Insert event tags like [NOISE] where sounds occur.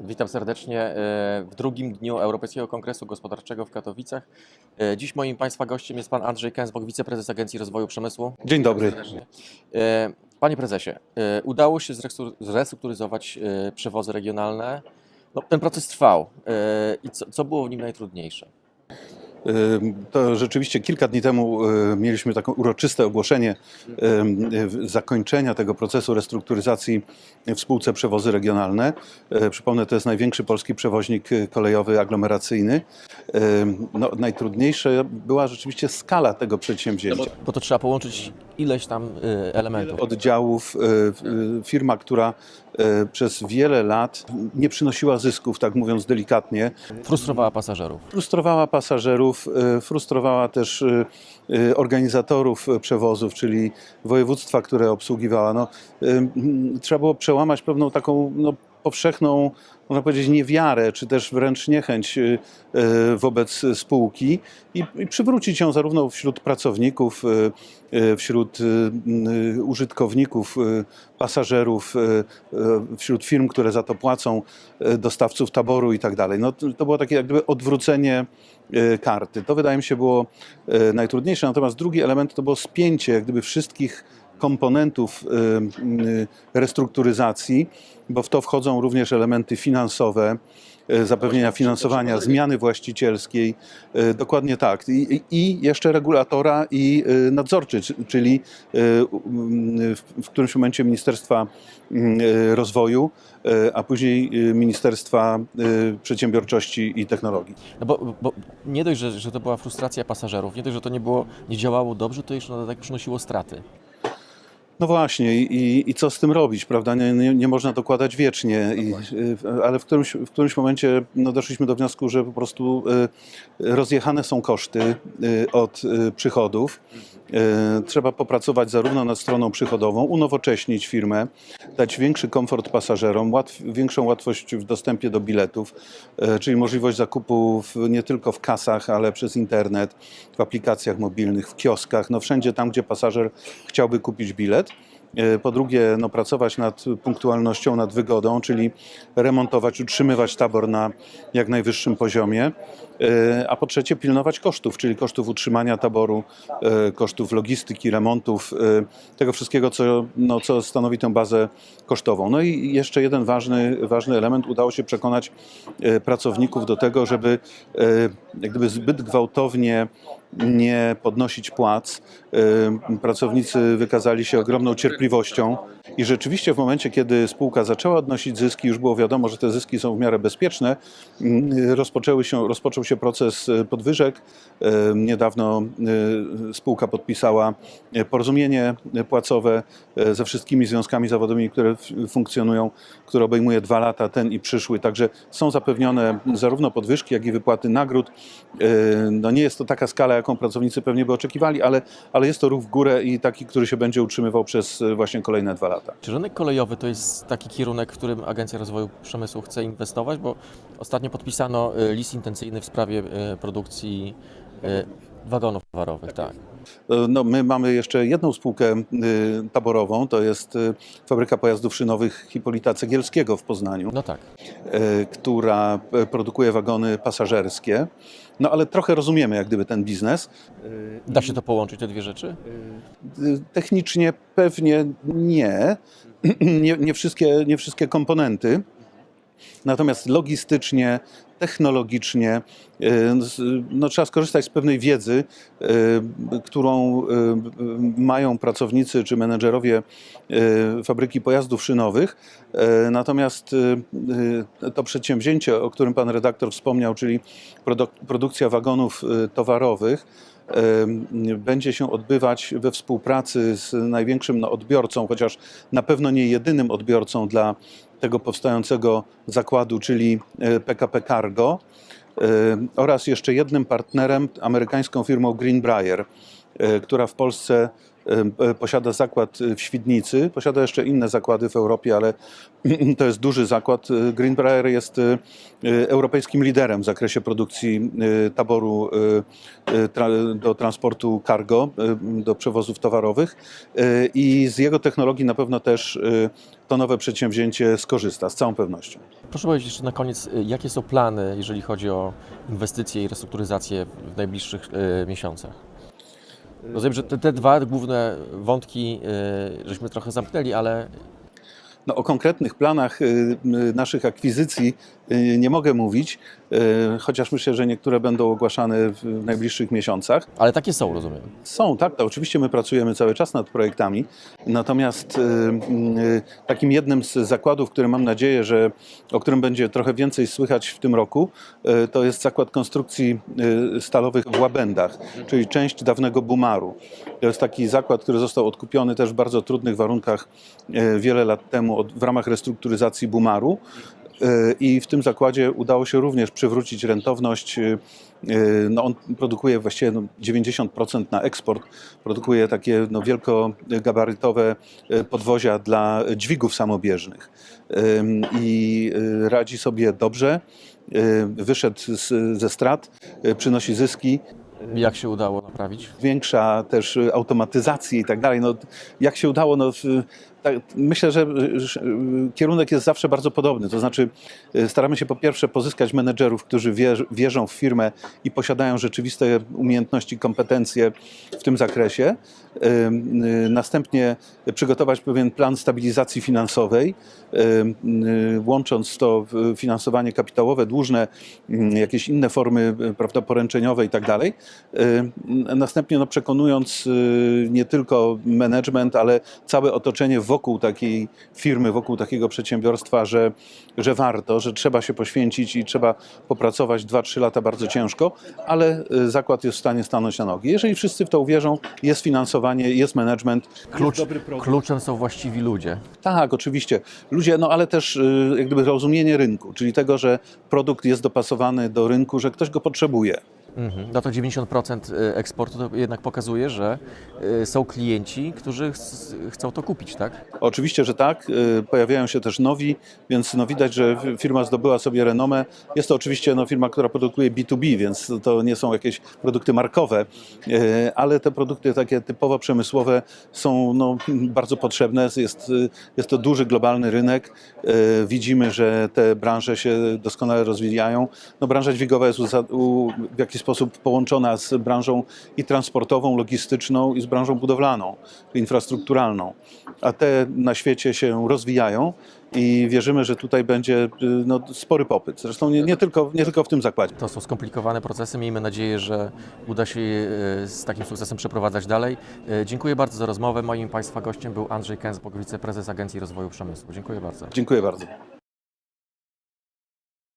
Witam serdecznie e, w drugim dniu Europejskiego Kongresu Gospodarczego w Katowicach. E, Dziś moim Państwa gościem jest Pan Andrzej Kęsbok, wiceprezes Agencji Rozwoju Przemysłu. Dzień dobry. E, Panie prezesie, udało się zrestru- zrestrukturyzować przewozy regionalne. No, ten proces trwał. I co, co było w nim najtrudniejsze? To rzeczywiście kilka dni temu y, mieliśmy takie uroczyste ogłoszenie zakończenia tego procesu restrukturyzacji w spółce Przewozy Regionalne. Y, Przypomnę, to jest największy polski przewoźnik y, kolejowy aglomeracyjny. No, najtrudniejsza była rzeczywiście skala tego przedsięwzięcia. Bo to trzeba połączyć ileś tam elementów. oddziałów, firma, która przez wiele lat nie przynosiła zysków, tak mówiąc delikatnie, Frustrowała pasażerów. frustrowała pasażerów, y, frustrowała też y, organizatorów przewozów, czyli województwa, które obsługiwała. No, trzeba było przełamać pewną taką no, powszechną, można powiedzieć, niewiarę, czy też wręcz niechęć y, y, wobec spółki i, przywrócić ją zarówno wśród pracowników, y, wśród użytkowników, pasażerów, wśród firm, które za to płacą, dostawców taboru i tak dalej. No, to było takie jak gdyby odwrócenie karty. To wydaje mi się było najtrudniejsze. Natomiast drugi element to było spięcie jak gdyby wszystkich komponentów y, y, restrukturyzacji, bo w to wchodzą również elementy finansowe, y, zapewnienia finansowania, zmiany właścicielskiej, dokładnie tak. I, i jeszcze regulatora i nadzorczy, czy- czyli w, w którymś momencie Ministerstwa Rozwoju, a później Ministerstwa Przedsiębiorczości i Technologii. No bo, bo nie dość, że, że to była frustracja pasażerów, nie dość, że to nie, było, nie działało dobrze, to jeszcze na dodatek przynosiło straty. No właśnie, i, i co z tym robić, prawda? Nie, nie, nie można dokładać wiecznie, i, y, ale w którymś, w którymś momencie no, doszliśmy do wniosku, że po prostu y, rozjechane są koszty y, od przychodów. Y, Trzeba popracować zarówno nad stroną przychodową, unowocześnić firmę, dać większy komfort pasażerom, łatw, większą łatwość w dostępie do biletów, czyli możliwość zakupu w, nie tylko w kasach, ale przez internet, w aplikacjach mobilnych, w kioskach, no wszędzie tam, gdzie pasażer chciałby kupić bilet. E, Po drugie, no, pracować nad punktualnością, nad wygodą, czyli remontować, utrzymywać tabor na jak najwyższym poziomie. E, A po trzecie, pilnować kosztów, czyli kosztów utrzymania taboru, e, kosztów logistyki, remontów, tego wszystkiego, co, no, co stanowi tę bazę kosztową. No i jeszcze jeden ważny, ważny element, udało się przekonać pracowników do tego, żeby jak gdyby zbyt gwałtownie nie podnosić płac. Y, Pracownicy wykazali się ogromną cierpliwością i rzeczywiście w momencie, kiedy spółka zaczęła odnosić zyski, już było wiadomo, że te zyski są w miarę bezpieczne, y, rozpoczęły się, rozpoczął się proces y, podwyżek. Niedawno spółka podpisała porozumienie płacowe ze wszystkimi związkami zawodowymi, które funkcjonują, które obejmuje dwa lata, ten i przyszły. Także są zapewnione zarówno podwyżki, jak i wypłaty nagród. No nie jest to taka skala, jaką pracownicy pewnie by oczekiwali, ale, ale jest to ruch w górę i taki, który się będzie utrzymywał przez y, właśnie kolejne dwa lata. Czy rynek kolejowy to jest taki kierunek, w którym Agencja Rozwoju Przemysłu chce inwestować? Bo ostatnio podpisano e, list intencyjny w sprawie e, produkcji e, wagonów towarowych. Tak. Y, No, my mamy jeszcze jedną spółkę y, taborową, to jest y, fabryka pojazdów szynowych Hipolita Cegielskiego w Poznaniu. No tak. e, która e, produkuje wagony pasażerskie. No ale trochę rozumiemy jak gdyby ten biznes. Da się to połączyć, te dwie rzeczy? Y, Technicznie pewnie nie. [CLEARS THROAT] nie, nie, wszystkie, nie wszystkie komponenty. Natomiast logistycznie, technologicznie y, no, trzeba skorzystać z pewnej wiedzy, y, którą y, mają pracownicy czy menedżerowie fabryki pojazdów szynowych. Natomiast to przedsięwzięcie, o którym pan redaktor wspomniał, czyli produk- produkcja wagonów towarowych, będzie się odbywać we współpracy z największym no, odbiorcą, chociaż na pewno nie jedynym odbiorcą dla tego powstającego zakładu, czyli PKP Cargo y, oraz jeszcze jednym partnerem, amerykańską firmą Greenbrier. E, która w Polsce e, e, posiada zakład w Świdnicy, posiada jeszcze inne zakłady w Europie, ale [CLEARS THROAT] to jest duży zakład. Greenbrier jest europejskim liderem w zakresie produkcji taboru do transportu cargo, do przewozów towarowych i z jego technologii na pewno też to nowe przedsięwzięcie skorzysta, z całą pewnością. Proszę powiedzieć jeszcze na koniec, jakie są plany, jeżeli chodzi o inwestycje i restrukturyzację w najbliższych miesiącach? Rozumiem, że te, te dwa główne wątki y, żeśmy trochę zamknęli, ale No, o konkretnych planach y, y, naszych akwizycji nie mogę mówić, chociaż myślę, że niektóre będą ogłaszane w najbliższych miesiącach. Ale takie są, rozumiem. Są, tak, to oczywiście my pracujemy cały czas nad projektami, natomiast y, y, takim jednym z zakładów, który mam nadzieję, że o którym będzie trochę więcej słychać w tym roku, to jest zakład konstrukcji stalowych w Łabędach, czyli część dawnego Bumaru. To jest taki zakład, który został odkupiony też w bardzo trudnych warunkach wiele lat temu w ramach restrukturyzacji Bumaru. Y, I w tym zakładzie udało się również przywrócić rentowność. y, y, No on produkuje właściwie no 90% na eksport. Produkuje takie no wielkogabarytowe podwozia dla dźwigów samobieżnych. I radzi sobie dobrze. Wyszedł z, ze strat, przynosi zyski Jak się udało naprawić? większa też automatyzacji i tak dalej. No, jak się udało, no, tak, myślę, że y, kierunek jest zawsze bardzo podobny. To znaczy y, staramy się po pierwsze pozyskać menedżerów, którzy wierzą w firmę i posiadają rzeczywiste umiejętności, kompetencje w tym zakresie. Y, Następnie przygotować pewien plan stabilizacji finansowej, łącząc to w finansowanie kapitałowe, dłużne, jakieś inne formy prawda, poręczeniowe i tak dalej. Następnie no, przekonując nie tylko management, ale całe otoczenie wokół takiej firmy, wokół takiego przedsiębiorstwa, że, że warto, że trzeba się poświęcić i trzeba popracować 2-3 lata bardzo ciężko, ale y, zakład jest w stanie stanąć na nogi. Jeżeli wszyscy w to uwierzą, jest finansowanie, jest management, Klucz, jest kluczem są właściwi ludzie. Tak, oczywiście. Ludzie, no ale też y, jak gdyby rozumienie rynku, czyli tego, że produkt jest dopasowany do rynku, że ktoś go potrzebuje. Mhm. No to 90% eksportu to jednak pokazuje, że y, są klienci, którzy ch- chcą to kupić, tak? Oczywiście, że tak. Y, Pojawiają się też nowi, więc no widać, że firma zdobyła sobie renomę. Jest to oczywiście no, firma, która produkuje B2B, więc to nie są jakieś produkty markowe, y, ale te produkty takie typowo przemysłowe są no, bardzo potrzebne. Jest, y, jest to duży globalny rynek. Y, Widzimy, że te branże się doskonale rozwijają. No, branża dźwigowa jest w jakiś sposób połączona z branżą i transportową, logistyczną i z branżą budowlaną, infrastrukturalną. A te na świecie się rozwijają i wierzymy, że tutaj będzie y, no, spory popyt. Zresztą nie, nie, tylko, nie tylko w tym zakładzie. To są skomplikowane procesy. Miejmy nadzieję, że uda się je y, z takim sukcesem przeprowadzać dalej. Y, Dziękuję bardzo za rozmowę. Moim Państwa gościem był Andrzej Kęsbok, wiceprezes Agencji Rozwoju Przemysłu. Dziękuję bardzo. Dziękuję bardzo.